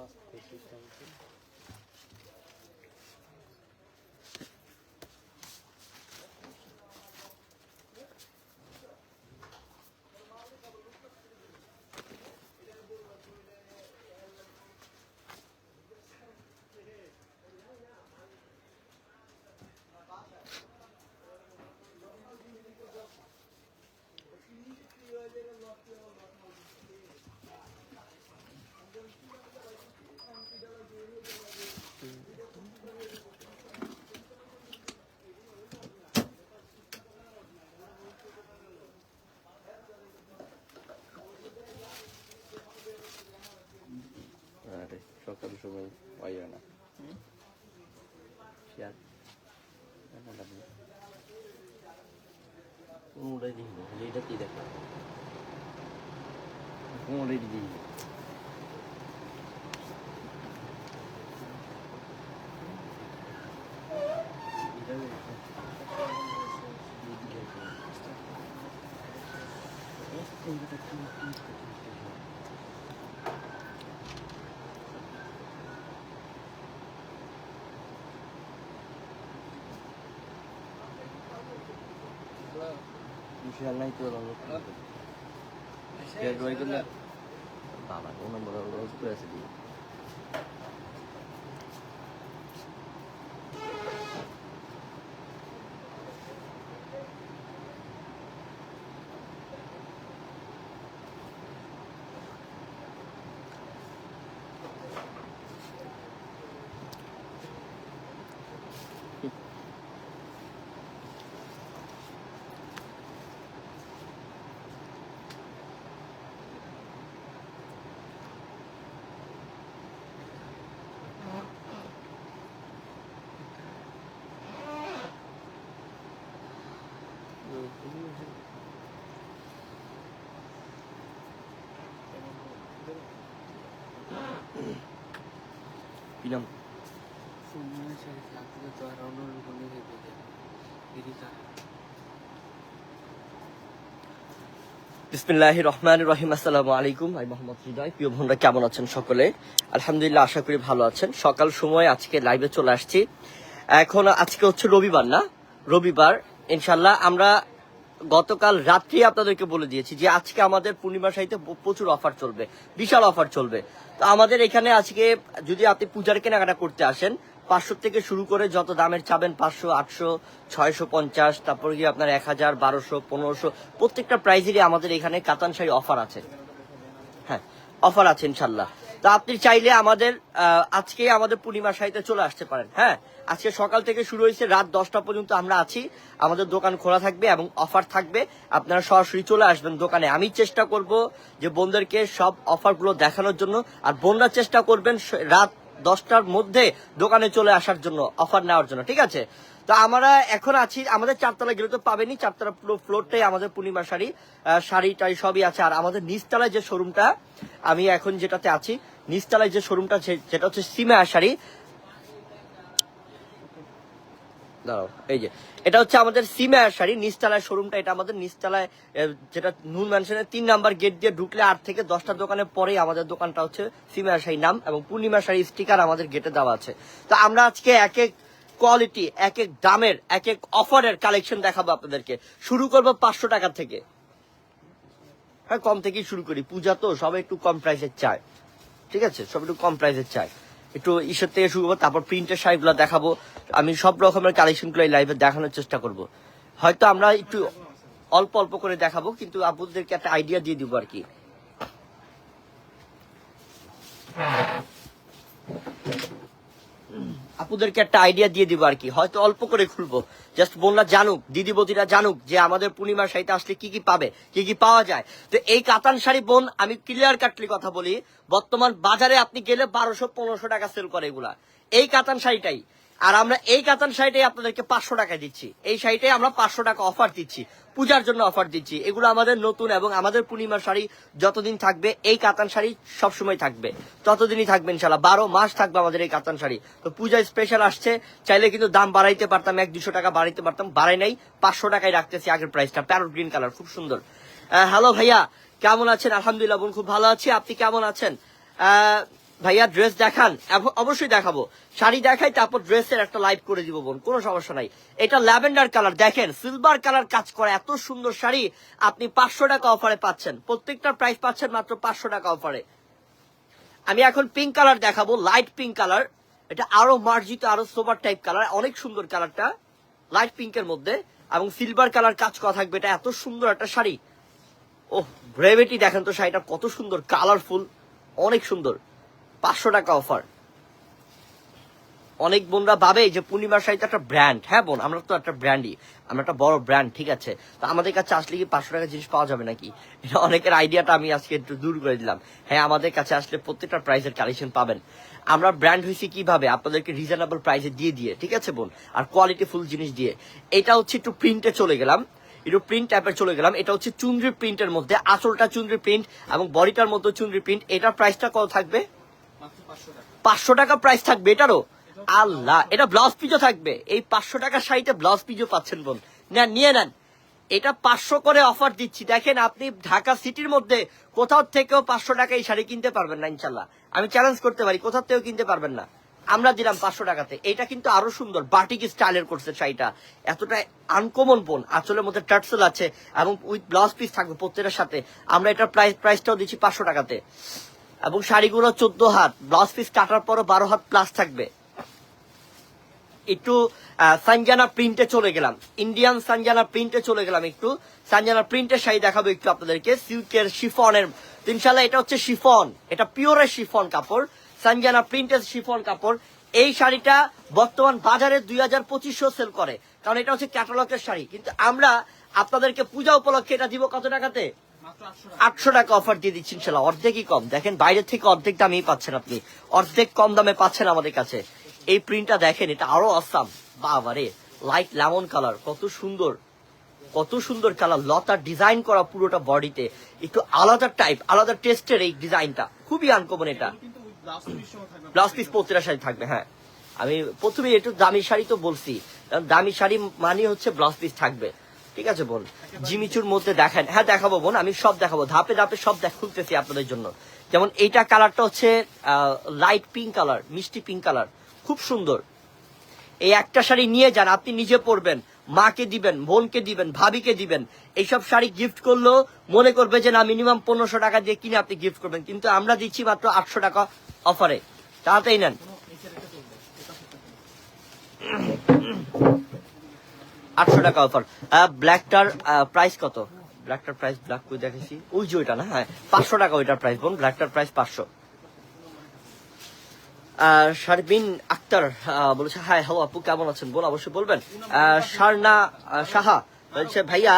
আরে ว้เยอะนะเชียร์นั่นแบบนี้งูได้ดีเลยด้ตีเด็กงูเลยดี share draw করলে বাবা কোন নম্বর আছে দিয়ে Semuanya saya orang. Jadi Rahman রহিম, আসসালামু আলাইকুম। আমি মোহাম্মদ হৃদয়। প্রিয় বন্ধুরা কেমন আছেন সকলে? আলহামদুলিল্লাহ, আশা করি ভালো আছেন। সকাল সময় আজকে লাইভে চলে আসছি। এখন আজকে হচ্ছে রবিবার না? রবিবার ইনশাল্লাহ আমরা গতকাল রাত্রি আপনাদেরকে বলে দিয়েছি যে আজকে আমাদের পূর্ণিমা সাহিতে প্রচুর অফার চলবে, বিশাল অফার চলবে। তো আমাদের এখানে আজকে যদি আপনি পূজার কেনাকাটা করতে আসেন, পাঁচশো থেকে শুরু করে যত দামের চাবেন, পাঁচশো, আটশো, ছয়শো পঞ্চাশ, তারপর গিয়ে আপনার এক হাজার, বারোশো, পনেরোশো, প্রত্যেকটা প্রাইজেরই আমাদের এখানে কাতান শাড়ি অফার আছে। হ্যাঁ অফার আছে ইনশাল্লাহ। তো আপনি চাইলে আমাদের আজকে আমাদের পূর্ণিমা সাহিত্যে চলে আসতে পারেন। হ্যাঁ আজকে সকাল থেকে শুরু হয়েছে রাত দশটা পর্যন্ত আমরা আছি। আমাদের দোকান খোলা থাকবে এবং অফার থাকবে। আপনারা সরাসরি চলে আসবেন দোকানে। আমি চেষ্টা করব যে বোনদেরকে সব অফারগুলো দেখানোর জন্য আর বোনরা চেষ্টা করবেন রাত দশটার মধ্যে দোকানে চলে আসার জন্য অফার নেওয়ার জন্য ঠিক আছে? তো আমরা এখন আছি আমাদের চারতলা গেলে তো পাবেনি চারতলা পুরো ফ্লোরটাই আমাদের পূর্ণিমা শাড়ি আহ, শাড়ি টাড়ি সবই আছে। আর আমাদের নিচতলায় যে শোরুমটা আমি এখন যেটাতে আছি নিচতলায় যে শোরুমটা যেটা হচ্ছে সিমা শাড়ি দাঁড়াও, এই যে, এটা হচ্ছে আমাদের সিমা শাড়ি, নিচতলায় শোরুমটা এটা আমাদের নিচতলায় যেটা নুন ম্যানশনের তিন নাম্বার গেট দিয়ে ঢুকলে আট থেকে দশটা দোকানের পরেই আমাদের দোকানটা হচ্ছে নাম এবং পূর্ণিমা স্টিকার আমাদের গেটে দেওয়া আছে। তো আমরা আজকে এক এক কোয়ালিটি এক এক দামের, এক এক অফারের কালেকশন দেখাবো আপনাদেরকে। শুরু করব পাঁচশো টাকা থেকে। হ্যাঁ কম থেকেই শুরু করি। পূজা তো সবাই একটু কম প্রাইসের চায়। ঠিক আছে? সব একটু কম প্রাইসের চাই একটু ঈশ্বর থেকে শুরু করব তারপর প্রিন্টের শাড়িগুলো দেখাবো। আমি সব রকমের কালেকশনগুলো এই লাইভে দেখানোর চেষ্টা করব। হয়তো আমরা একটু অল্প অল্প করে দেখাবো, কিন্তু আপুদেরকে একটা আইডিয়া দিয়ে দিব আর কি। আপুদেরকে একটা আইডিয়া দিয়ে দিব আর কি। হয়তো অল্প করে খুলবো। জাস্ট বোনরা জানুক, দিদি বদিরা জানুক যে আমাদের পূর্ণিমার শাড়িতে আসলে কি কি পাবে, কি কি পাওয়া যায়। তো এই কাতান শাড়ি বোন, আমি ক্লিয়ার কাটলি কথা বলি, বর্তমান বাজারে আপনি গেলে বারোশো, পনেরোশো টাকা সেল করে এগুলা। এই কাতান শাড়িটাই। আর আমরা এই কাতান শাড়িটাই আপনাদেরকে পাঁচশো টাকা দিচ্ছি। এই শাড়িটাই আমরা পাঁচশো টাকা অফার দিচ্ছি। পূজার জন্য অফার দিচ্ছি। এগুলো আমাদের নতুন এবং আমাদের পূর্ণিমার শাড়ি যতদিন থাকবে, এই কাতান শাড়ি সবসময় থাকবে। ততদিনই থাকবে ইনশাল্লাহ বারো মাস থাকবে আমাদের এই কাতান শাড়ি। তো পূজা স্পেশাল আসছে। চাইলে কিন্তু দাম বাড়াইতে পারতাম, এক দুশো টাকা বাড়াইতে পারতাম। বাড়াই নাই, পাঁচশো টাকায় রাখতেছি আগের প্রাইসটা প্যারোট গ্রিন কালার খুব সুন্দর। হ্যালো ভাইয়া, কেমন আছেন? আলহামদুলিল্লাহ বোন, খুব ভালো আছি। আপনি কেমন আছেন? ভাইয়া ড্রেস দেখান। অবশ্যই দেখাবো। শাড়ি দেখাই, তারপর ড্রেসের একটা লাইভ করে দিব বোন, কোনো সমস্যা নাই। এটা ল্যাভেন্ডার কালার, দেখেন সিলভার কালার কাজ করা, এত সুন্দর শাড়ি, আপনি পাঁচশো টাকা অফারে পাচ্ছেন। প্রত্যেকটার প্রাইস পাচ্ছেন মাত্র পাঁচশো টাকা অফারে আমি এখন পিঙ্ক কালার দেখাবো লাইট পিঙ্ক কালার এটা আরও মার্জিত, আরও সোবার টাইপ কালার অনেক সুন্দর কালারটা। লাইট পিঙ্কের মধ্যে, এবং সিলভার কালার কাজ করা থাকবে, এটা এত সুন্দর একটা শাড়ি। ও গ্রেভিটি দেখেন তো শাড়িটা কত সুন্দর কালারফুল অনেক সুন্দর। পাঁচশো টাকা অফার। অনেক বোনরা ভাবে যে পূর্ণিমার শাড়িটা একটা ব্র্যান্ড হ্যাঁ বোন, আমরা তো একটা ব্র্যান্ডই আমরা একটা বড় ব্র্যান্ড ঠিক আছে? তো আমাদের কাছে আসলে কি পাঁচশো টাকা জিনিস পাওয়া যাবে নাকি? এটা অনেকের আইডিয়াটা আমি আজকে একটু দূর করে দিলাম। হ্যাঁ আমাদের কাছে আসলে প্রত্যেকটা প্রাইসের কালেকশন পাবেন। আমরা ব্র্যান্ড হয়েছি কীভাবে? আপনাদেরকে রিজনেবল প্রাইসে দিয়ে দিয়ে, ঠিক আছে বোন? আর কোয়ালিটি ফুল জিনিস দিয়ে। এটা হচ্ছে একটু প্রিন্টে চলে গেলাম। একটু প্রিন্ট টাইপের চলে গেলাম। এটা হচ্ছে চুনরি প্রিন্টের মধ্যে আসলটা চুনরি প্রিন্ট এবং বডিটার মধ্যে চুনরি প্রিন্ট এটার প্রাইসটা কত থাকবে? পাঁচশো টাকা প্রাইস থাকবে এটারও? আল্লাহ, এটা ব্লাউজ পিজও থাকবে। এই পাঁচশো টাকা শাড়িতে ব্লাউজ পিজও পাচ্ছেন বোন। না নিয়ে নেন। এটা পাঁচশো করে অফার দিচ্ছি। দেখেন আপনি ঢাকা সিটির মধ্যে কোথাও থেকেও পাঁচশো টাকা এই শাড়ি কিনতে পারবেন না, ইনশাল্লাহ। আমি চ্যালেঞ্জ করতে পারি, কোথাও থেকেও কিনতে পারবেন না। আমরা দিলাম পাঁচশো টাকাতে। এটা কিন্তু আরও সুন্দর বাটিক স্টাইলের করছে শাড়িটা। এতটা আনকমন বোন, আঁচলের মধ্যে টার্সেল আছে এবং উইথ ব্লাউজ পিস থাকবে প্রত্যেকের সাথে। আমরা এটার প্রাইস প্রাইসটাও দিচ্ছি পাঁচশো টাকাতে। এবং শাড়িগুলো চোদ্দ হাত। ব্লাউজ পিস কাটার পরও বারো হাত প্লাস থাকবে। একটু সানজানা প্রিন্টে চলে গেলাম। ইন্ডিয়ান সানজানা প্রিন্টে চলে গেলাম একটু। সানজানা প্রিন্টের শাড়ি দেখাবো একটু আপনাদেরকে। সিল্কের শিফনের। ইনশাল্লাহ এটা হচ্ছে শিফন। এটা পিওরের শিফন কাপড়। সানজানা প্রিন্টের শিফন কাপড়। এই শাড়িটা বর্তমান বাজারে দুই হাজার পঁচিশশো সেল করে। কারণ এটা হচ্ছে ক্যাটালগের শাড়ি। কিন্তু আমরা আপনাদেরকে পূজা উপলক্ষে এটা দিব কত টাকাতে? আটশো টাকা অফার দিয়ে দিচ্ছি ইনশাল্লাহ। অর্ধেকই কম। দেখেন, বাইরের থেকে অর্ধেক দামেই পাচ্ছেন আপনি। অর্ধেক কম দামে পাচ্ছেন আমাদের কাছে। এই প্রিন্টটা দেখেন, এটা আরও আসাম বাবারে লাইট লেমন কালার কত সুন্দর। কত সুন্দর কালার লতার ডিজাইন করা পুরোটা বডিতে। একটু আলাদা টাইপ আলাদা টেস্টের এই ডিজাইনটা খুবই আনকমন এটা। ব্লাউজ পিস প্রতিটা শাড়ি থাকবে হ্যাঁ। আমি প্রথমে একটু দামি শাড়ি তো বলছি। দামি শাড়ি মানে হচ্ছে ব্লাউজ পিস থাকবে। ঠিক আছে, বোন? জিমিচুর মধ্যে দেখেন। হ্যাঁ দেখাবো, বোন, আমি সব দেখাবো। ধাপে ধাপে সব দেখ, খুলতেছি আপনাদের জন্য। যেমন এইটা কালারটা হচ্ছে লাইট পিঙ্ক কালার মিষ্টি পিঙ্ক কালার খুব সুন্দর। এই একটা শাড়ি নিয়ে যান, আপনি নিজে পরবেন। মাকে দিবেন, বোনকে দিবেন, ভাবিকে দিবেন। এইসব শাড়ি গিফট করলেও মনে করবে যে, না মিনিমাম পনেরোশো টাকা দিয়ে কিনে আপনি গিফট করবেন। কিন্তু আমরা দিচ্ছি মাত্র আটশো টাকা অফারে তাড়াতাড়ি নেন। আটশো টাকা অফার ব্ল্যাকটার প্রাইস কত? ব্ল্যাকটার প্রাইস ব্ল্যাক কই দেখেছি ওই যে ওইটা না? হ্যাঁ পাঁচশো টাকা ওইটার প্রাইস বোন ব্ল্যাকটার প্রাইস পাঁচশো। শারবিন আক্তার বলেছে হাই হ্যালো আপু, কেমন আছেন বল অবশ্যই বলবেন। শারনা সাহা বলছে, ভাইয়া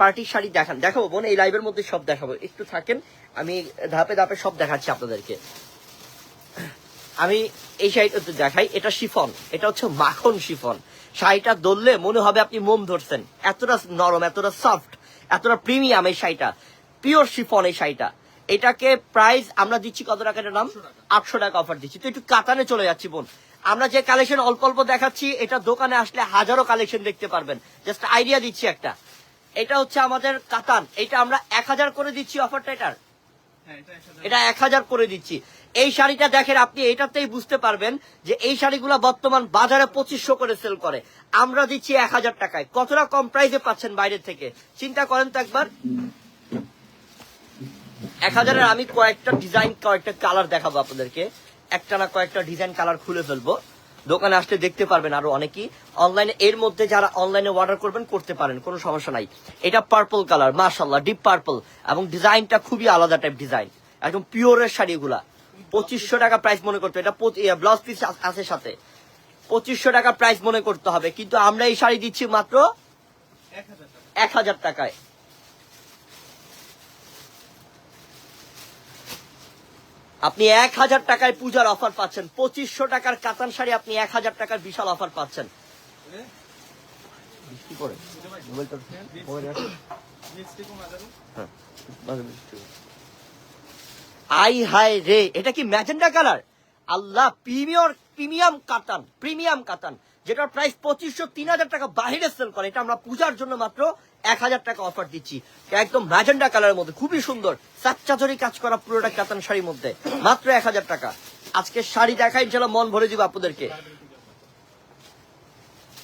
পার্টি শাড়ি দেখান। দেখাবো বোন, এই লাইভের মধ্যে সব দেখাবো। একটু থাকেন, আমি ধাপে ধাপে সব দেখাচ্ছি আপনাদেরকে। আমি এই শাড়িটা দেখাই এটা শিফন, এটা হচ্ছে মাখন শিফন। শাড়িটা ধরলে মনে হবে আপনি মোম ধরছেন। এতটা নরম, এতটা সফট এতটা প্রিমিয়াম এই শাড়িটা পিওর শিফন এই শাড়িটা। এটাকে প্রাইস আমরা দিচ্ছি কত টাকা এটার নাম? আটশো টাকা অফার দিচ্ছি। তো একটু কাতানে চলে যাচ্ছি বোন। আমরা যে কালেকশন অল্প অল্প দেখাচ্ছি, এটা দোকানে আসলে হাজারো কালেকশন দেখতে পারবেন। জাস্ট আইডিয়া দিচ্ছি একটা। এটা হচ্ছে আমাদের কাতান। এটা আমরা এক হাজার করে দিচ্ছি অফারটা এটার। এটা এক হাজার করে দিচ্ছি। এই শাড়িটা দেখেন, আপনি এটাতেই বুঝতে পারবেন যে এই শাড়িগুলো বর্তমান বাজারে পঁচিশশো করে সেল করে। আমরা দিচ্ছি এক হাজার টাকায়। কতটা কম প্রাইসে পাচ্ছেন বাইরে থেকে? চিন্তা করেন তো একবার। এক হাজারের আমি কয়েকটা ডিজাইন কয়েকটা কালার দেখাবো আপনাদেরকে। একটা না কয়েকটা ডিজাইন কালার খুলে ফেলব। দোকানে আসলে দেখতে পারবেন আরও অনেকেই। অনলাইনে এর মধ্যে যারা অনলাইনে অর্ডার করবেন করতে পারেন কোনো সমস্যা নাই। এটা পার্পল কালার মার্শাল্লাহ ডিপ পার্পল এবং ডিজাইনটা খুবই আলাদা টাইপ ডিজাইন একদম পিওরের শাড়িগুলা। পঁচিশশো টাকা প্রাইস মনে করতে এটা ব্লাউজ পিস আছে সাথে। পঁচিশশো টাকা প্রাইস মনে করতে হবে। কিন্তু আমরা এই শাড়ি দিচ্ছি মাত্র এক হাজার এক হাজার টাকায়। আপনি এক হাজার টাকায় পূজার অফার পাচ্ছেন। পঁচিশশো টাকার কাতান শাড়ি আপনি এক হাজার টাকার বিশাল অফার পাচ্ছেন। হ্যাঁ। আই হাই রে, এটা কি ম্যাজেন্ডা কালার? আল্লাহ, premier, premium katan premium katan. যেটার প্রাইস পঁচিশশো, তিন হাজার টাকা বাহিরে সেল করে, এটা আমরা পূজার জন্য মাত্র এক হাজার টাকা অফার দিচ্ছি। একদম ম্যাজেন্ডা কালারের মধ্যে, খুবই সুন্দর। চাচ্চাচরি কাজ করা পুরোটা কাতান শাড়ির মধ্যে, মাত্র এক হাজার টাকা। আজকে শাড়ি দেখাই, ইনশাল্লাহ মন ভরে দিব আপনাদেরকে।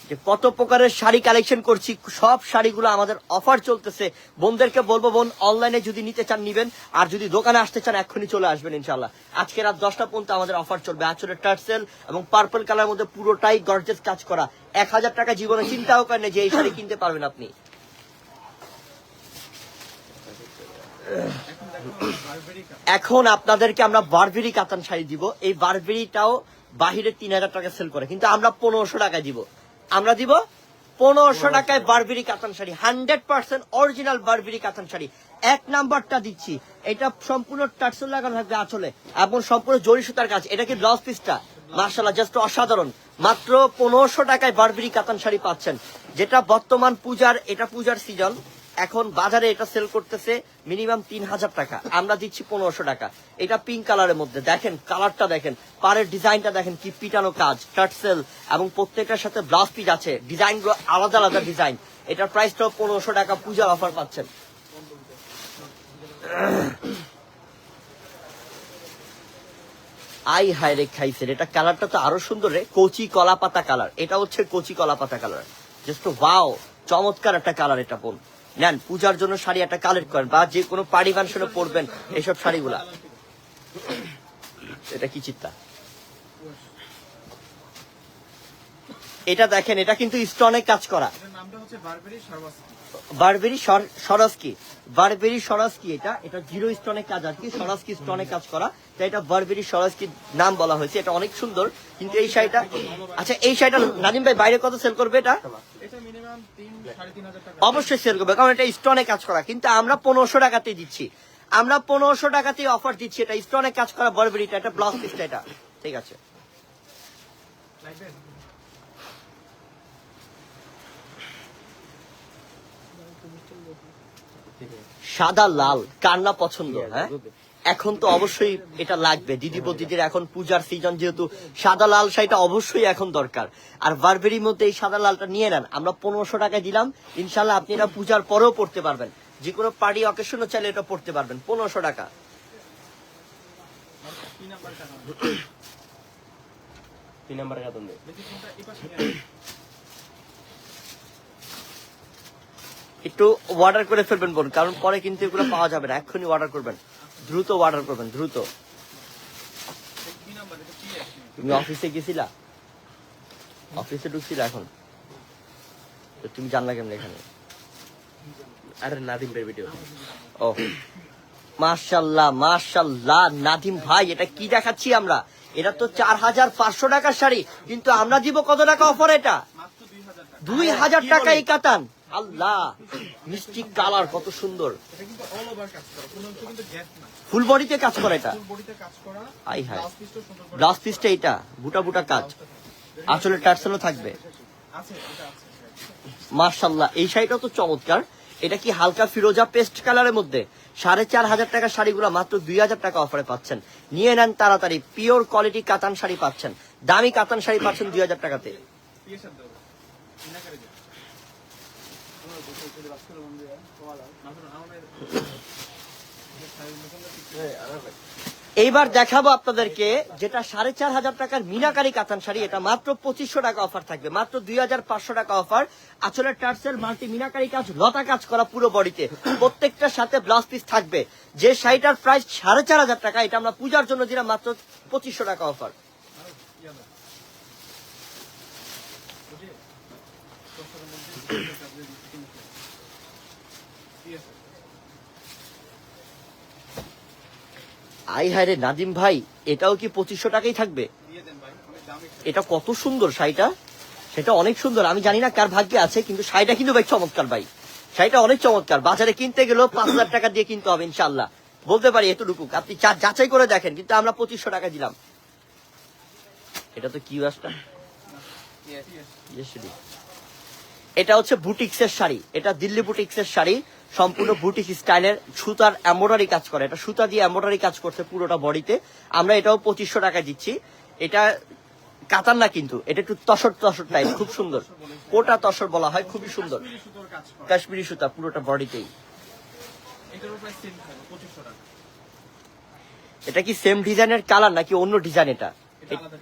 যে কত প্রকারের শাড়ি কালেকশন করছি, সব শাড়িগুলো আমাদের অফার চলতেছে। বোনদেরকে বলব, বোন অনলাইনে যদি নিতে চান, নিবেন। আর যদি দোকানে আসতে চান, এক্ষুনি চলে আসবেন ইনশাল্লাহ আজকে রাত দশটা পর্যন্ত আমাদের অফার চলবে। আচরের টার্সেল এবং পার্পল কালার মধ্যে পুরোটাই গর্জেস কাজ করা। এক হাজার টাকা জীবনে চিন্তাও করেন যে এই শাড়ি কিনতে পারবেন আপনি। এখন আপনাদেরকে আমরা বারবেরি কাতান শাড়ি দিব। এই বারবেরিটাও বাহিরে তিন হাজার টাকা সেল করে। কিন্তু আমরা পনেরোশো টাকা দিব। আমরা দিব পনেরোশো টাকায় Burberry katan sari, hundred percent original Burberry katan sari. এক নাম্বারটা দিচ্ছি, এটা সম্পূর্ণ টাটসুল লাগানো থাকবে আচলে এবং সম্পূর্ণ জরি সুতার কাজ। এটা কি ব্লাউজ পিসটা? মার্শাল্লাহ জাস্ট অসাধারণ। মাত্র পনেরোশো টাকায় বারবিরি কাতান শাড়ি পাচ্ছেন। যেটা বর্তমান পূজার, এটা পূজার সিজন এখন বাজারে এটা সেল করতেছে মিনিমাম তিন হাজার টাকা। আমরা দিচ্ছি পনেরোশো টাকা। এটা পিঙ্ক কালারের মধ্যে। দেখেন কালারটা দেখেন। পাড়ের ডিজাইনটা দেখেন কি পিটানো কাজ। টার্সেল এবং প্রত্যেকটার সাথে ব্লাউজ পিস আছে। ডিজাইনগুলো আলাদা আলাদা ডিজাইন এটার প্রাইসটাও পনেরোশো টাকা পূজার অফার পাচ্ছেন। আই হায় রে খাইছে এটা কালারটা তো আরও সুন্দর রে। কচি কলা পাতা কালার এটা হচ্ছে কচি কলা পাতা কালার জাস্ট ওয়াও চমৎকার একটা কালার এটা, বোন। নেন, পূজার জন্য শাড়ি একটা কালেক্ট করেন বা যে কোনো পার্টি ফাংশনে পরবেন এইসব শাড়িগুলা। এটা কি চিত্তা? এটা দেখেন, এটা কিন্তু স্টোনে কাজ করা। নামটা হচ্ছে বারবেরি সরস্কি। বারবেরি সরস্কি এটা। এটা জিরো স্টোনে কাজ আর কি সরস্কি স্টোনে কাজ করা। তাই এটা বারবেরি সরস্কি নাম বলা হয়েছে। এটা অনেক সুন্দর। কিন্তু এই শাড়িটা আচ্ছা এই শাড়িটা নাজিম ভাই বাইরে কত সেল করবে এটা? অবশ্যই সেল করবে কারণ এটা স্টোনে কাজ করা। কিন্তু আমরা পনেরোশো টাকাতেই দিচ্ছি। আমরা পনেরোশো টাকাতেই অফার দিচ্ছি। এটা স্টোনে কাজ করা বারবেরিটা এটা ব্লাউজ পিসটা এটা। ঠিক আছে। সাদা লাল কান্না পছন্দ হ্যাঁ? এখন তো অবশ্যই এটা লাগবে। দিদি দিদির এখন পূজার সিজন যেহেতু সাদা লাল শাড়িটা অবশ্যই এখন দরকার। আর বারবেরির মধ্যে এই সাদা লালটা নিয়ে নেন। আমরা পনেরোশো টাকা দিলাম। ইনশাল্লাহ আপনি এটা পূজার পরেও পড়তে পারবেন। যে কোনো পার্টি অকেশনও চাইলে এটা পড়তে পারবেন। পনেরোশো টাকা। তিন নাম্বার টাকা তিন নাম্বার কাতন দে দেখি কোনটা এই পাশে নিয়ে একটু অর্ডার করে ফেলবেন বোন কারণ পরে কিন্তু এগুলো পাওয়া যাবে না। এক্ষুনি অর্ডার করবেন। দ্রুত অর্ডার করবেন দ্রুত। তুমি অফিসে গেছিলা? অফিসে ঢুকছিলা এখন? তো তুমি জানলা কেমন এখানে? আরে নাদিম ভাই ভিডিও ও। মাশাল্লাহ মাশাল্লাহ নাদিম ভাই এটা কি দেখাচ্ছি আমরা? এটা তো চার হাজার পাঁচশো টাকার শাড়ি কিন্তু আমরা দিব কত টাকা অফার এটা? দুই হাজার টাকা। দুই হাজার টাকা এই কাতান। আল্লাহ মিষ্টি কালার কত সুন্দর। ফুল বডিতে কাজ করে এটা? আই হাই ব্লাউজ পিসটা এটা বুটা বুটা কাজ। আসলে টার্সেলও থাকবে। মার্শাল্লাহ এই শাড়িটাও তো চমৎকার। এটা কি হালকা ফিরোজা পেস্ট কালারের মধ্যে? সাড়ে চার হাজার টাকার শাড়িগুলো মাত্র দুই হাজার টাকা অফারে পাচ্ছেন। নিয়ে নেন তাড়াতাড়ি পিওর কোয়ালিটি কাতান শাড়ি পাচ্ছেন। দামি কাতান শাড়ি পাচ্ছেন দুই হাজার টাকাতে পিএসআর দেবো ইনাকারে যা মাত্র আমাদের এইবার দেখাবো আপনাদেরকে যেটা সাড়ে চার হাজার টাকার মিনাকারি কাতান শাড়ি, এটা মাত্র পঁচিশশো টাকা অফার থাকবে, মাত্র দুই হাজার পাঁচশো টাকা অফার আসলে টার্সেল, মাল্টি, মিনাকারি কাজ, লতা কাজ করা পুরো বডিতে প্রত্যেকটার সাথে ব্লাউজ পিস থাকবে। যে শাড়িটার প্রাইস সাড়ে চার হাজার টাকা, এটা আমরা পূজার জন্য দিলাম মাত্র পঁচিশশো টাকা অফার ইয়াদা বুঝি দশটার মধ্যে পিএসআর আই হায় রে নাদিম ভাই, এটাও কি পঁচিশশো টাকাই থাকবে? এটা কত সুন্দর শাড়িটা? সেটা অনেক সুন্দর, আমি জানি না কার ভাগ্যে আছে, কিন্তু শাড়িটা কিন্তু ভাই চমৎকার ভাই। শাড়িটা অনেক চমৎকার, বাজারে কিনতে গেলেও পাঁচ হাজার টাকা দিয়ে কিনতে হবে ইনশাল্লাহ বলতে পারি এতটুকু, আপনি যাচাই করে দেখেন, কিন্তু আমরা পঁচিশশো টাকা দিলাম। এটা তো কি বাসটা. এটা হচ্ছে বুটিক্সের শাড়ি। এটা দিল্লি বুটিক্সের শাড়ি। সম্পূর্ণ বুটিক স্টাইলের সুতার এম্বয়ডারি কাজ করে। এটা সুতা দিয়ে এম্বয়ডারি কাজ করছে পুরোটা বডিতে। আমরা এটাও পঁচিশশো টাকা দিচ্ছি। এটা কাতার না কিন্তু। এটা একটু তসর তসর টাইপ খুব সুন্দর। কোটা তসর বলা হয়, খুবই সুন্দর। কাশ্মীরি সুতা পুরোটা বডিতেই। এটা কি সেম ডিজাইনের কালার নাকি অন্য ডিজাইন এটা?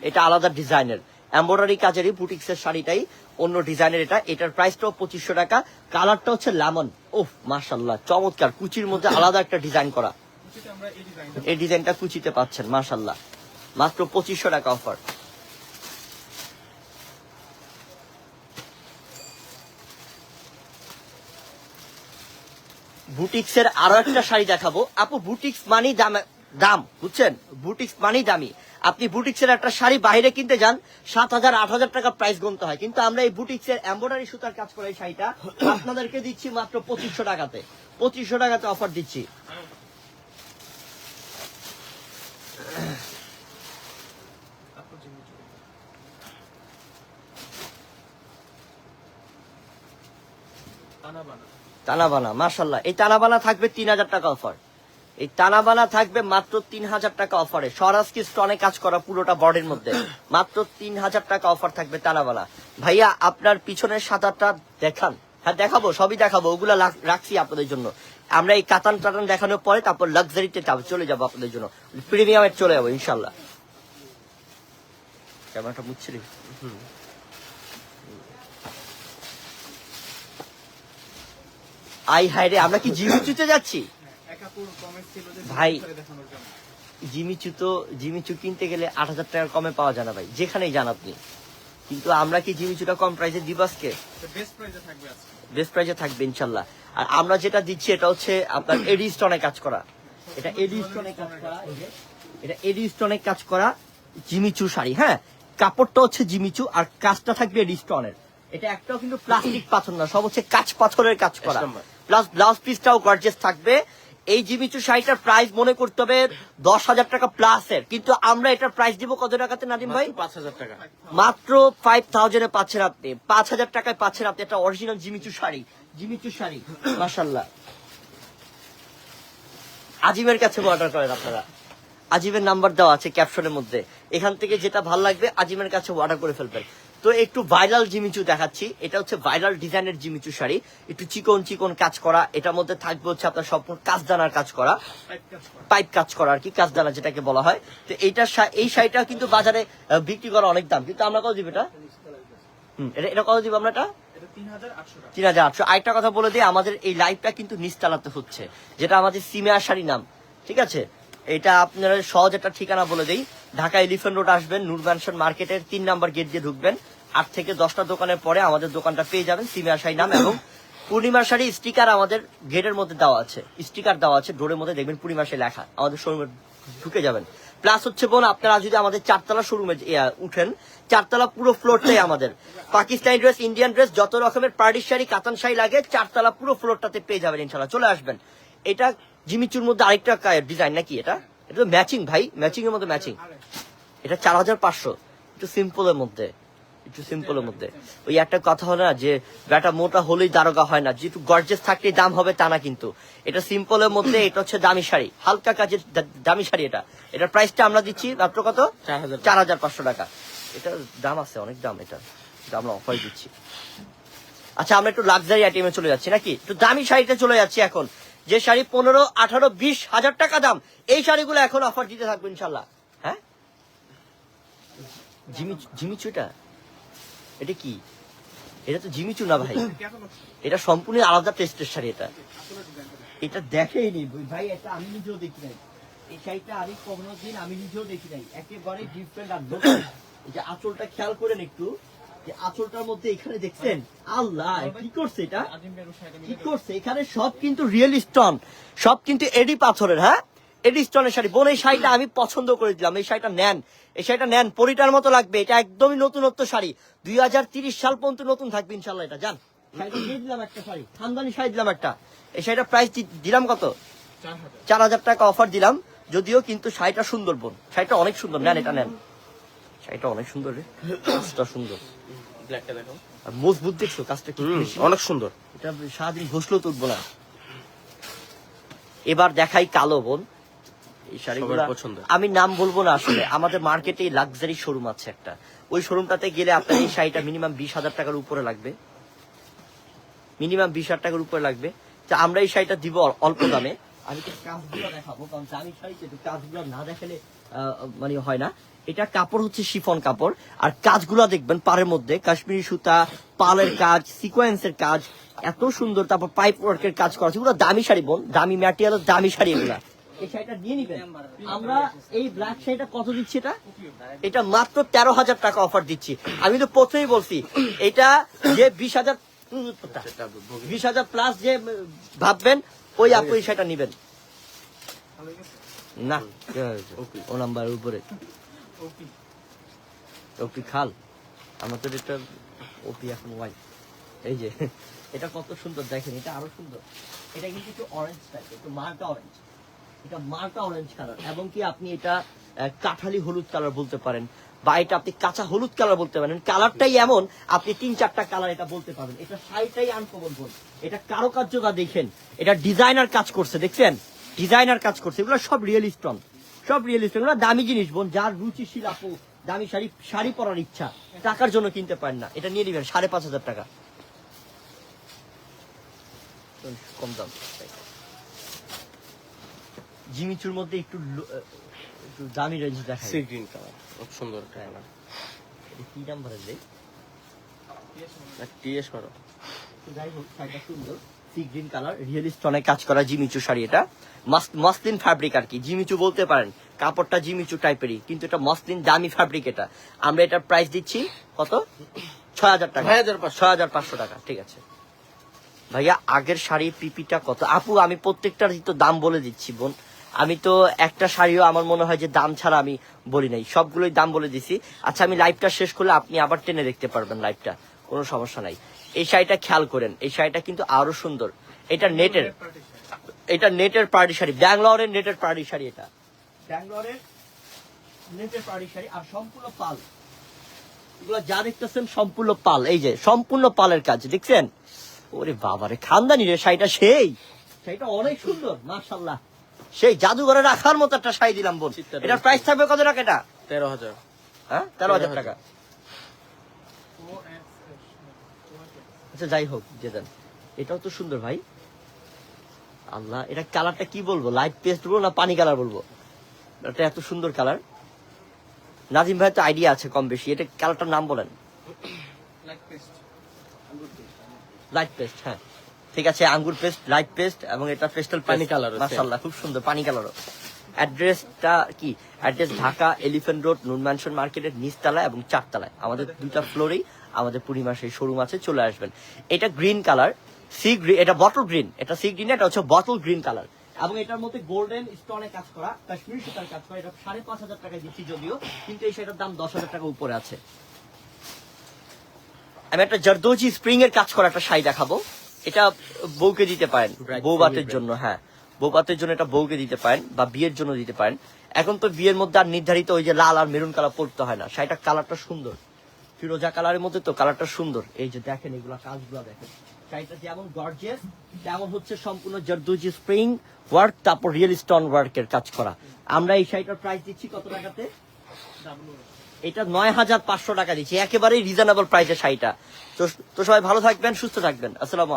এটা আলাদা ডিজাইনের এমব্রয়ডারি কাজেরই বুটিক্সের শাড়িটাই, অন্য ডিজাইনের এটা। এটার প্রাইসটাও পঁচিশশো টাকা কালারটা হচ্ছে লেমন ওহ মার্শাল্লাহ চমৎকার। কুচির মধ্যে আলাদা একটা ডিজাইন করা। এই ডিজাইনটা কুচিতে পাচ্ছেন মার্শাল্লাহ মাত্র পঁচিশশো টাকা অফার বুটিক্সের আরও একটা শাড়ি দেখাবো। আপু বুটিক্স মানি দাম দাম বুঝছেন? বুটিক্স মানি দামি। আপনি বুটিক্সের একটা শাড়ি বাইরে কিনতে যান সাত হাজার আট হাজার টাকা প্রাইস গুনতে হয়। কিন্তু আমরা এই বুটিক্সের এম্বয়ডারি সুতার কাজ করা এই শাড়িটা আপনাদেরকে দিচ্ছি মাত্র পঁচিশশো টাকাতে। পঁচিশশো টাকাতে অফার দিচ্ছি। তারপর জিমি চুড়ি টানা বানা টানাবানা মাশাল্লাহ এই টানাবানা থাকবে তিন হাজার টাকা অফার এই টানাবানা থাকবে মাত্র তিন হাজার টাকা অফারে। স্বরাজ কি স্টনে কাজ করা পুরোটা বডির মধ্যে। মাত্র তিন হাজার টাকা অফার থাকবে টানাবানা। ভাইয়া, আপনার পিছনের সাঁতারটা দেখান। হ্যাঁ দেখাবো, সবই দেখাবো। ওগুলা রাখছি আপনাদের জন্য। আমরা এই কাতান টাতান দেখানোর পরে তারপর লাক্সারিতে চলে যাব আপনাদের জন্য। প্রিমিয়ামে চলে যাব ইনশাল্লাহ ক্যামেরাটা বুঝছিলি আই হাই রে, আমরা কি জিমিচুতে যাচ্ছি? একা পুরো কমেন্ট ছিল যে ভাই। করে দেখানোর জন্য। জিমিচু তো জিমিচু কিনতে গেলে আট হাজার টাকার কমে পাওয়া যায় না ভাই যেখানেই যান আপনি। কিন্তু আমরা কি জিমিচুটা কম প্রাইসে দিব আজকে? বেস্ট প্রাইসে থাকবে আজকে। বেস্ট প্রাইসে থাকবে ইনশাল্লাহ। আর আমরা যেটা দিচ্ছি এটা হচ্ছে আপনার এডি স্টোনে কাজ করা। এটা এডি স্টোনে কাজ করা এটা এডি স্টোনে কাজ করা জিমিচু শাড়ি হ্যাঁ? কাপড়টা হচ্ছে জিমিচু আর কাজটা থাকবে এডি স্টোনের এটা একটাও কিন্তু প্লাস্টিক পাথর না সব হচ্ছে কাঁচ পাথরের কাজ করা। প্লাস ব্লাউজ পিসটাও গর্জেস থাকবে। এই জিমিচু শাড়িটার প্রাইস মনে করতে হবে দশ হাজার টাকা প্লাস এর। কিন্তু আমরা এটার প্রাইস দিব কত টাকাতে নাদিম ভাই? পাঁচ হাজার টাকা। মাত্র ফাইভ থাউজেন্ডে পাচ্ছেন আপনি। পাঁচ হাজার টাকায় পাচ্ছেন আপনি একটা original Jimmy Choo sari. Jimmy Choo sari মাসাল্লাহ আজিমের কাছে অর্ডার করেন আপনারা। আজিমের নাম্বার দেওয়া আছে ক্যাপশনের মধ্যে। এখান থেকে যেটা ভালো লাগবে আজিমের কাছে অর্ডার করে ফেলবেন। তো একটু ভাইরাল জিমিচু দেখাচ্ছি। এটা হচ্ছে ভাইরাল ডিজাইনের জিমিচু শাড়ি। একটু চিকন চিকন কাজ করা। এটার মধ্যে থাকবে হচ্ছে আপনার সম্পূর্ণ কাজদানার কাজ করা। পাইপ কাজ করা আর কি, কাজদানা যেটাকে বলা হয়। তো এইটা এই শাড়িটা কিন্তু বাজারে বিক্রি করা অনেক দাম। কিন্তু আমরা কত দিব এটা? এটা এটা কত দিব আমরা এটা? তিন হাজার আটশো। আরেকটা কথা বলে দিই, আমাদের এই লাইভটা কিন্তু নিচ নিস্তালাতে হচ্ছে। যেটা আমাদের সিমিয়া শাড়ি নাম। ঠিক আছে? এটা আপনারা সহজ একটা ঠিকানা বলে দেই। ঢাকা এলিফেন্ট রোড আসবেন, নূর ম্যানশন মার্কেটের তিন নাম্বার গেট দিয়ে ঢুকবেন। আট থেকে দশটা দোকানের পরে আমাদের দোকানটা পেয়ে যাবেন সিমিয়া শাড়ি নাম এবং পূর্ণিমার শাড়ি স্টিকার আমাদের গেটের মধ্যে দেওয়া আছে। স্টিকার দেওয়া আছে, ডোরের মধ্যে দেখবেন পূর্ণিমা শাড়ি লেখা। আমাদের শোরুমে ঢুকে যাবেন। প্লাস হচ্ছে বোন, আপনারা যদি আমাদের চারতলা শোরুমে উঠেন, চারতলা পুরো ফ্লোরটাই আমাদের। পাকিস্তানি ড্রেস ইন্ডিয়ান ড্রেস যত রকমের পার্টি শাড়ি, কাতান শাড়ি লাগে, চারতলা পুরো ফ্লোরটাতে পেয়ে যাবেন ইনশাল্লাহ চলে আসবেন। এটা জিমিচুর মধ্যে আরেকটা ডিজাইন নাকি এটা? এটা তো ম্যাচিং ভাই ম্যাচিং এর মধ্যে ম্যাচিং এটা চার হাজার পাঁচশো একটু সিম্পলের মধ্যে একটু সিম্পলের মধ্যে। ওই একটা কথা হলো না যে ব্যাটা মোটা হলেই দারোগা হয় না যেহেতু গর্জেস থাকলেই দাম হবে তা না কিন্তু। এটা সিম্পলের মধ্যে এটা হচ্ছে দামি শাড়ি হালকা কাজের দামি শাড়ি এটা। এটার প্রাইসটা আমরা দিচ্ছি মাত্র কত? চার হাজার পাঁচশো। টাকা। এটা দাম আছে অনেক দাম এটা। আমরা অফার দিচ্ছি। আচ্ছা আমরা একটু লাক্সারি আইটেমে চলে যাচ্ছি নাকি? একটু দামি শাড়িতে চলে যাচ্ছি এখন। যে শাড়ি পনেরো, আঠারো, বিশ হাজার টাকা দাম, এই শাড়িগুলো এখন অফার দিতে থাকব ইনশাল্লাহ। হ্যাঁ? জিমি, জিমিচুটা? এটা কি? এটা তো জিমিচু না ভাই। এটা সম্পূর্ণ আলাদা টেস্টের শাড়ি এটা। এটা দেখেইনি ভাই, এটা আমি নিজেও দেখি নাই। এই শাড়িটা আমি কোনো দিন আমি নিজেও দেখি নাই। একেবারে ডিফারেন্ট আর এই যে আঁচলটা খেয়াল করেন একটু। যে আঁচলটার মধ্যে এখানে দেখছেন আল্লাহ কি করছে এটা? কি করছে? এখানে সব কিন্তু রিয়েল স্টোন সব কিন্তু এডি পাথরের হ্যাঁ? এডি স্টোনের শাড়ি। বোন এই শাড়িটা আমি পছন্দ করে দিলাম এই শাড়িটা নেন। এই শাড়িটা নেন পরিটার মতো লাগবে এটা একদমই নতুনত্ব শাড়ি। দুই হাজার তিরিশ সাল পর্যন্ত নতুন থাকবে ইনশাল্লাহ এটা। জান শাড়িটা দিয়ে দিলাম একটা শাড়ি খানদানি শাড়ি দিলাম একটা। এই শাড়িটার প্রাইস দিলাম কত? চার হাজার। চার হাজার টাকা অফার দিলাম যদিও কিন্তু শাড়িটা সুন্দর বোন। শাড়িটা অনেক সুন্দর নেন এটা নেন। শাড়িটা অনেক সুন্দর রে। কাজটা সুন্দর। ব্ল্যাকটা দেখো। আর মজবুত দেখছ কাজটা কি অনেক সুন্দর। এটা সারাদিন ঘষলেও তুলবো না। এবার দেখাই কালো বোন। এই শাড়িগুলো আমি নাম বলব না আসলে আমাদের মার্কেটে লাক্সারি শোরুম আছে একটা। ওই শোরুমটাতে গেলে আপনার এই শাড়িটা মিনিমাম বিশ হাজার টাকার উপরে লাগবে। মিনিমাম বিশ হাজার টাকার উপরে লাগবে। তা আমরা এই শাড়িটা দিব অল্প দামে। আমি কাজগুলো দেখাবো কারণ শাড়িতে তো কাজগুলো না দেখালে আহ, মানে হয় না। এটা কাপড় হচ্ছে শিফন কাপড়। আর কাজগুলো দেখবেন পাড়ের মধ্যে, কাশ্মীরি সুতা, পালের কাজ সিকোয়েন্সের কাজ, এত সুন্দর। তারপর পাইপ ওয়ার্কের কাজ করা এগুলো দামি শাড়ি বোন, দামি ম্যাটেরিয়াল দামি শাড়ি এগুলা। আমি তো প্রথমেই বলছি, এটা যে বিশ হাজার বিশ হাজার প্লাস যে ভাববেন, ওই আপনি সেটা নিবেন। না, ও নাম্বার উপরে। ওপি খাল। আমাদের এটা ওপি এখন ওয়াই এই যে, এটা কত সুন্দর দেখেন, এটা আরও সুন্দর। এটা কিন্তু একটু অরেঞ্জ টাইপ একটু মার্কা অরেঞ্জ এটা মার্কা অরেঞ্জ কালার এবং কি আপনি এটা কাঠালি হলুদ কালার বলতে পারেন, বা এটা আপনি কাঁচা হলুদ কালার বলতে পারেন। কালারটাই এমন, আপনি তিন চারটা কালার এটা বলতে পারবেন। এটা শাড়িটাই আনকমন বল এটা কারুকার্যটা দেখেন, এটা ডিজাইনার কাজ করছে, দেখছেন? ডিজাইনার কাজ করছে, এগুলো সব রিয়েল স্ট্রং সব রিয়েল এগুলো দামি জিনিস বোন যার রুচিশীল আপু দামি শাড়ি শাড়ি পরার ইচ্ছা টাকার জন্য কিনতে পারেন না। এটা নিয়ে নিবেন সাড়ে পাঁচ হাজার টাকা। কম দাম। জিমিচুর মধ্যে একটু একটু দামি রেঞ্জ দেখায় সি গ্রিন কালার খুব সুন্দর কালার এটা কি নাম্বারের রে? টিএস করো। তো যাই হোক শাড়িটা সুন্দর। সি গ্রিন কালার রিয়েল স্টোনে কাজ করা জিমিচু শাড়ি এটা। মসলিন ফ্যাব্রিক আর কি। জিমিচু বলতে পারেন কাপড়টা জিমিচু টাইপেরই কিন্তু এটা মসলিন দামি ফ্যাব্রিক এটা। আমরা এটার প্রাইস দিচ্ছি কত? ছয় হাজার টাকা। ছয় হাজার পাঁচশো। টাকা ঠিক আছে। ভাইয়া আগের শাড়ি পিপিটা কত? আপু আমি প্রত্যেকটার তো দাম বলে দিচ্ছি বোন। আমি তো একটা শাড়িও আমার মনে হয় যে দাম ছাড়া আমি বলি নাই। সবগুলোই দাম বলে দিছি। আচ্ছা আমি লাইভটা শেষ করলে আপনি আবার টেনে দেখতে পারবেন লাইভটা কোনো সমস্যা নাই। এই শাড়িটা খেয়াল করেন এই শাড়িটা কিন্তু আরও সুন্দর। এটা নেটের এটা নেটের পার্টি শাড়ি ব্যাঙ্গালোরের নেটের পার্টি শাড়ি এটা। ব্যাঙ্গালোরের নেটের পার্টি শাড়ি আর সম্পূর্ণ পাল। এগুলো যা দেখতেছেন সম্পূর্ণ পাল এই যে সম্পূর্ণ পালের কাজ দেখছেন? ওরে বাবারে খানদানি রে শাড়িটা সেই। শাড়িটা অনেক সুন্দর মার্শাল্লাহ সেই জাদুঘরে রাখার মতো একটা শাড়ি দিলাম চিত্তার এটার প্রাইস থাকবে কত টাকা এটা? তেরো হাজার। হ্যাঁ? তেরো হাজার টাকা। আচ্ছা যাই হোক যে দেন এটাও তো সুন্দর ভাই। আল্লাহ এটা কালারটা কি বলব? লাইট পেস্ট বলব না পানি কালার বলব? এটা এত সুন্দর কালার। নাজিম ভাই তো আইডিয়া আছে কম বেশি। এটা কালারটার নাম বলেন। লাইট পেস্ট হ্যাঁ। ঠিক আছে আঙ্গুর পেস্ট লাইট পেস্ট এবং এটা পেস্টাল পানি আছে। মাশাআল্লাহ খুব সুন্দর পানি কালারও। অ্যাড্রেসটা কি? Address Dhaka elephant road Noon mansion মার্কেটের নিচতলায় এবং চারতলায়। আমাদের দুইটা ফ্লোরেই আমাদের পূর্ণিমা সেই শোরুম আছে চলে আসবেন। এটা গ্রিন কালার সি গ্রিন এটা বটল গ্রিন এটা সি গ্রিন এটা হচ্ছে বটল গ্রিন কালার এবং এটার মধ্যে গোল্ডেন স্টোনে কাজ করা কাশ্মীরি সুতার কাজ করা এটা সাড়ে পাঁচ হাজার টাকায় দিচ্ছি যদিও কিন্তু এই শাড়িটার দাম দশ হাজার টাকা উপরে আছে। আমি একটা জারদোজি স্প্রিং এর কাজ করা একটা শাড়ি দেখাবো। এটা বউকে দিতে পারেন বৌবাতের জন্য হ্যাঁ। বৌবাতের জন্য এটা বউকে দিতে পারেন বা বিয়ের জন্য দিতে পারেন। এখন তো বিয়ের মধ্যে আর নির্ধারিত ওই যে লাল আর মেরুন কালার পড়তে হয় না শাড়িটা কালারটা সুন্দর। ফিরোজা কালারের মধ্যে তো কালারটা সুন্দর। এই যে দেখেন এগুলো কাজগুলো দেখেন। যেমন হচ্ছে সম্পূর্ণ স্প্রিং ওয়ার্ক তারপর রিয়েল কাজ করা। আমরা এই শাড়িটার প্রাইস দিচ্ছি কত টাকাতে? এটা নয় হাজার পাঁচশো টাকা দিচ্ছি। একেবারেই শাড়িটা। তো সবাই ভালো থাকবেন, সুস্থ থাকবেন। আসসালাম